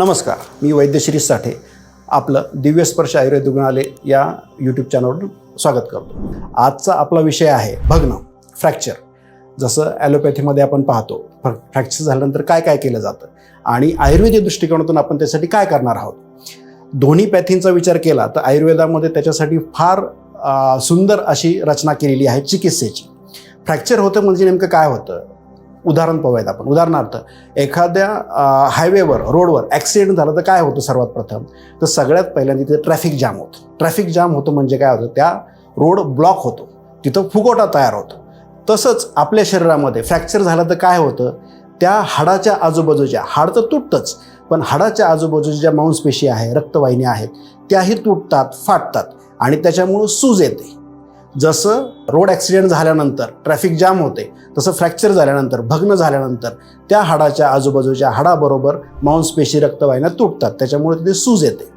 नमस्कार मी वैद्यश्री साठे. आपलं दिव्यस्पर्श आयुर्वेद रुग्णालय या यूट्यूब चॅनलवर स्वागत करतो. आजचा आपला विषय आहे भग्न फ्रॅक्चर जसं ॲलोपॅथीमध्ये आपण पाहतो फ्रॅक्चर झाल्यानंतर काय काय केलं जातं आणि आयुर्वेदिक दृष्टिकोनातून आपण त्यासाठी काय करणार आहोत? दोन्ही पॅथींचा विचार केला तर आयुर्वेदामध्ये त्याच्यासाठी फार सुंदर अशी रचना केलेली आहे चिकित्सेची. फ्रॅक्चर होतं म्हणजे नेमकं काय होतं? उदाहरण पाहूयात आपण. उदाहरणार्थ एखाद्या हायवेवर रोडवर ॲक्सिडेंट झालं तर काय होतं सर्वात प्रथम? तर सगळ्यात पहिल्यांदा तिथे ट्रॅफिक जाम होतं. ट्रॅफिक जाम होतं म्हणजे काय होतं? त्या रोड ब्लॉक होतो. तिथं फुगोटा तयार होतो. तसंच आपल्या शरीरामध्ये फ्रॅक्चर झालं तर काय होतं? त्या हाडाच्या आजूबाजूच्या हाड तर तुटतंच पण हाडाच्या आजूबाजूच्या ज्या मांसपेशी आहे रक्तवाहिन्या आहेत त्याही तुटतात फाटतात आणि त्याच्यामुळं सूज येते. जसं रोड ॲक्सिडेंट झाल्यानंतर ट्रॅफिक जाम होते तसं फ्रॅक्चर झाल्यानंतर भग्न झाल्यानंतर त्या हाडाच्या आजूबाजूच्या हाडाबरोबर मांसपेशी रक्तवाहिन्या तुटतात त्याच्यामुळे तिथे सूज येते.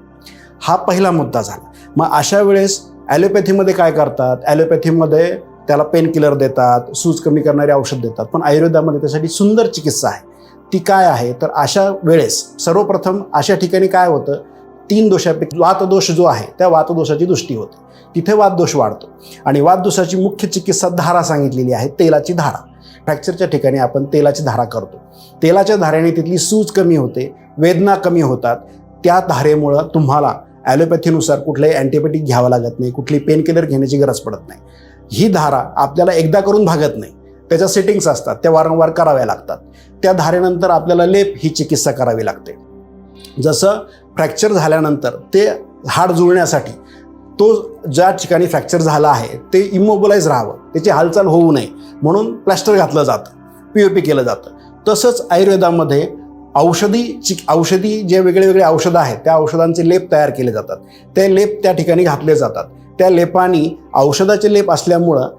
हा पहिला मुद्दा झाला. मग अशा वेळेस ॲलोपॅथीमध्ये काय करतात? ॲलोपॅथीमध्ये त्याला पेन किलर देतात सूज कमी करणारे औषध देतात पण आयुर्वेदामध्ये त्यासाठी सुंदर चिकित्सा आहे. ती काय आहे? तर अशा वेळेस सर्वप्रथम अशा ठिकाणी काय होतं? तीन दोषापैकी वातदोष जो आहे त्या वातदोषाची दृष्टी होते. तिथे वातदोष वाढतो. आणि वातदोषाची मुख्य चिकित्सा धारा सांगितलेली आहे तेलाची धारा. फ्रॅक्चरच्या ठिकाणी आपण तेलाची धारा करतो. तेलाच्या धारेने तिथली सूज कमी होते वेदना कमी होतात. त्या धारेमुळं तुम्हाला ॲलोपॅथीनुसार कुठलंही अँटीबायोटिक घ्यावं लागत नाही कुठली पेन किलर घेण्याची गरज पडत नाही. ही धारा आपल्याला एकदा करून भागत नाही. त्याच्या सेटिंग्स असतात त्या वारंवार कराव्या लागतात. त्या धारेनंतर आपल्याला लेप ही चिकित्सा करावी लागते. जसं फ्रॅक्चर झाल्यानंतर ते हाड जुळण्यासाठी तो ज्या ठिकाणी फ्रॅक्चर झाला आहे ते इमोबलाइज राहावं. त्याची हालचाल होऊ नये म्हणून प्लॅस्टर घातलं जातं पी ओ पी केलं जातं. तसंच आयुर्वेदामध्ये औषधी चिक औषधी जे वेगळे वेगळे औषधं आहेत त्या औषधांचे लेप तयार केले जातात. ते लेप त्या ठिकाणी घातले जातात. त्या लेपानी औषधाचे लेप असल्यामुळं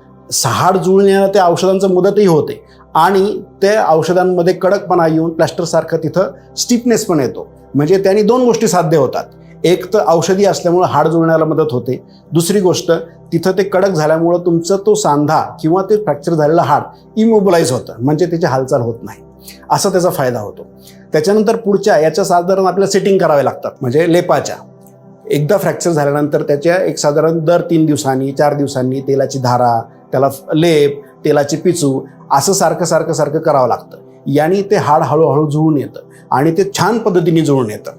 हाड जुळण्याला त्या औषधांचं मदतही होते. आणि त्या औषधांमध्ये कडकपणा येऊन प्लॅस्टरसारखं तिथं स्टिफनेस पण येतो. म्हणजे त्यांनी दोन गोष्टी साध्य होतात. एक तर औषधी असल्यामुळं हाड जुळण्याला मदत होते. दुसरी गोष्ट तिथं ते कडक झाल्यामुळं तुमचं तो सांधा किंवा ते फ्रॅक्चर झालेलं हाड इमोबलाइज होतं. म्हणजे त्याची हालचाल होत नाही. असा त्याचा फायदा होतो. त्याच्यानंतर पुढच्या याच्या साधारण आपल्याला सेटिंग करावे लागतात. म्हणजे लेपाच्या. एकदा फ्रॅक्चर झाल्यानंतर त्याच्या एक साधारण दर तीन दिवसांनी चार दिवसांनी तेलाची धारा त्याला लेप तेलाचे पिचू असं सारखं सारखं सारखं करावं लागतं. याने ते हाड हळूहळू जुळून येतं आणि ते छान पद्धतीने जुळून येतं.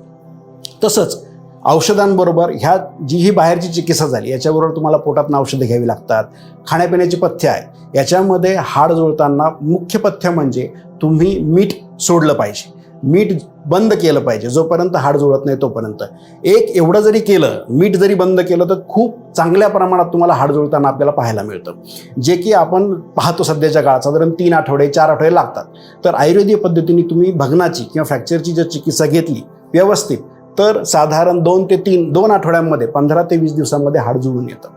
तसंच औषधांबरोबर ह्या जी ही बाहेरची चिकित्सा झाली याच्याबरोबर तुम्हाला पोटातनं औषधं घ्यावी लागतात. खाण्यापिण्याची पथ्य आहे याच्यामध्ये हाड जुळताना मुख्य पथ्य म्हणजे तुम्ही मीठ सोडलं पाहिजे. मीठ बंद केलं पाहिजे. जोपर्यंत हाड जुळत नाही तोपर्यंत. एक एवढं जरी केलं मीठ जरी बंद केलं तर खूप चांगल्या प्रमाणात तुम्हाला हाड जुळताना आपल्याला पाहायला मिळतं. जे की आपण पाहतो सध्याच्या काळात साधारण तीन आठवडे चार आठवडे लागतात. तर आयुर्वेदिक पद्धतीने तुम्ही भग्नाची किंवा फ्रॅक्चरची जर चिकित्सा घेतली व्यवस्थित तर साधारण दोन ते तीन दोन आठवड्यांमध्ये पंधरा ते वीस दिवसांमध्ये हाड जुळून येतं.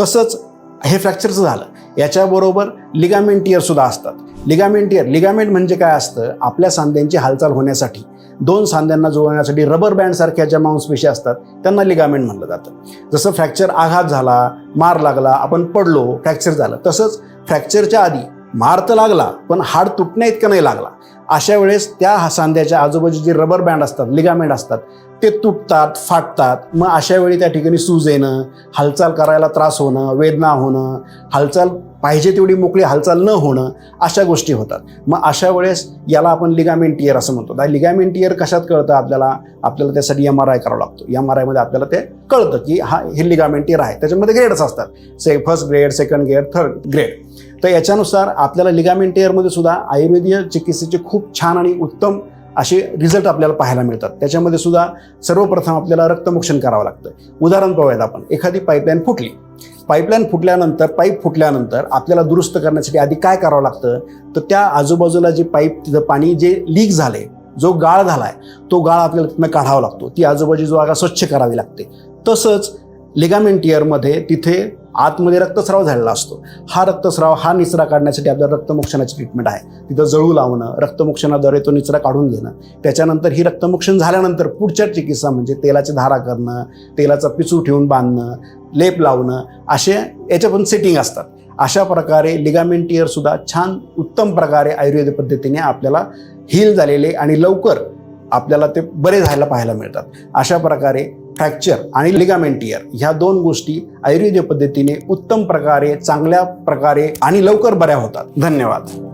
तसंच हे फ्रॅक्चरचं झालं. याच्याबरोबर लिगामेंटियर सुद्धा असतात. लिगामेंटियर लिगामेंट म्हणजे काय असतं? आपल्या सांध्यांची हालचाल होण्यासाठी. दोन सांध्यांना जुळवण्यासाठी रबर बँडसारख्या ज्या मांसपेशी असतात त्यांना लिगामेंट म्हणलं जातं. जसं फ्रॅक्चर आघात झाला मार लागला आपण पडलो फ्रॅक्चर झालं तसंच फ्रॅक्चरच्या आधी मार तर लागला पण हाड तुटण्या इतकं नाही लागला. अशा वेळेस त्या सांध्याच्या आजूबाजूचे रबर बँड असतात लिगामेंट असतात. ते तुटतात फाटतात. मग अशा वेळी त्या ठिकाणी सूज येणं हालचाल करायला त्रास होणं वेदना होणं हालचाल पाहिजे तेवढी मोकळी हालचाल न होणं अशा गोष्टी होतात. मग अशा वेळेस याला आपण लिगामेंटियर असं म्हणतो. लिगामेंटियर कशात कळतं आपल्याला? आपल्याला त्यासाठी एम आर आय करावा लागतो. एम आर आयमध्ये आपल्याला ते कळतं की हा हे लिगामेंटियर आहे. त्याच्यामध्ये ग्रेड्स असतात. Say first grade second grade third grade तर याच्यानुसार आपल्याला लिगामेंटियरमध्ये सुद्धा आयुर्वेदीय चिकित्सेचे खूप छान आणि उत्तम असे रिझल्ट आपल्याला पाहायला मिळतात. त्याच्यामध्ये सुद्धा सर्वप्रथम आपल्याला रक्तमोक्षण करावं लागतं. उदाहरण पाहूयात आपण. एखादी पाईपलाईन फुटली. पाईपलाईन फुटल्यानंतर पाईप फुटल्यानंतर आपल्याला दुरुस्त करण्यासाठी आधी काय करावं लागतं? तर त्या आजूबाजूला जे पाईप तिथं पाणी जे लीक झाले जो गाळ झालाय तो गाळ आपल्याला तिथनं काढावा लागतो. ती आजूबाजूची जागा स्वच्छ करावी लागते. तसंच लिगामेंटियरमध्ये तिथे आतमध्ये रक्तस्राव झालेला असतो. हा रक्तस्राव हा निचरा काढण्यासाठी आपल्याला रक्तमोक्षणाची ट्रीटमेंट आहे. तिथं जळू लावणं रक्तमोक्षणाद्वारे तो निचरा काढून घेणं. त्याच्यानंतर ही रक्तमोक्षण झाल्यानंतर पुढच्या चिकित्सा म्हणजे तेलाची धारा करणं तेलाचा पिचू ठेवून बांधणं लेप लावणं असे याच्या पण सेटिंग असतात. अशा प्रकारे लिगामेंटियरसुद्धा छान उत्तम प्रकारे आयुर्वेद पद्धतीने आपल्याला हील झालेले आणि लवकर आपल्याला ते बरे झायला पाहायला मिळतात. अशा प्रकारे फ्रॅक्चर आणि लिगामेंटियर ह्या दोन गोष्टी आयुर्वेद पद्धतीने उत्तम प्रकारे चांगल्या प्रकारे आणि लवकर बऱ्या होतात. धन्यवाद.